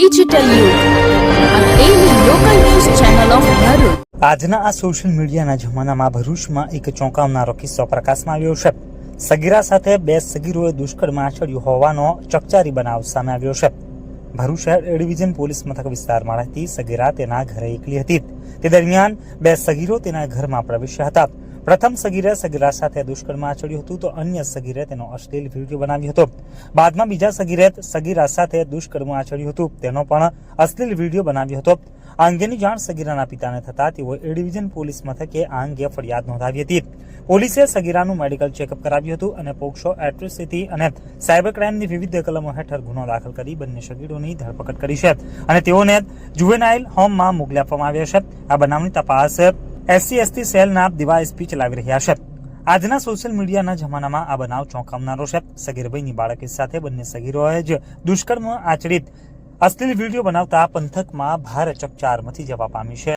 Digital આજના આ social મીડિયાના જમાનામાં ભરૂચમાં એક ચોંકાવનારો કિસ્સો પ્રકાશમાં આવ્યો છે. સગીરા સાથે બે સગીરોએ દુષ્કર્મ આચર્યું હોવાનો ચકચારી બનાવ સામે આવ્યો છે. ભરૂચ શહેર એ પોલીસ મથક વિસ્તારમાં રહેતી સગીરા તેના ઘરે એકલી હતી. તે દરમિયાન બે સગીરો તેના ઘરમાં પ્રવેશ્યા હતા. પ્રથમ સગીરે સગીરા સાથે દુષ્કર્મ આચર્યું હતું, તો અન્ય સગીરે તેનો અશ્લીલ વીડિયો બનાવ્યો હતો. બાદમાં બીજા સગીરે સગીરા સાથે દુષ્કર્મ આચર્યું હતું, તેનો પણ અશ્લીલ વીડિયો બનાવ્યો હતો. આ અંગેની જાણ સગીરાના પિતાને થતા તેઓએ એ ડિવિઝન પોલીસ મથકે આ અંગે ફરિયાદ નોંધાવી હતી. પોલીસે સગીરાનું મેડિકલ ચેકઅપ કરાવ્યું હતું અને પોક્સો એટ્રોસિટી અને સાયબર ક્રાઇમની વિવિધ કલમો હેઠળ ગુનો દાખલ કરી બંને સગીરોની ધરપકડ કરી છે અને તેઓને જુવેનાઇલ હોમમાં મોકલી આપવામાં આવ્યા છે. આ બનાવની તપાસ એસસી એસટી સેલના ડીવાયએસપી ચલાવી રહ્યા છે. આજના સોશિયલ મીડિયાના જમાનામાં આ બનાવ ચોંકાવનારો છે. સગીરભાઈની બાળકી સાથે બંને સગીરોએ જ દુષ્કર્મ આચરિત. અશ્લીલ વીડિયો બનાવતા પંથકમાં ભારે ચકચાર મચી જવા પામી છે.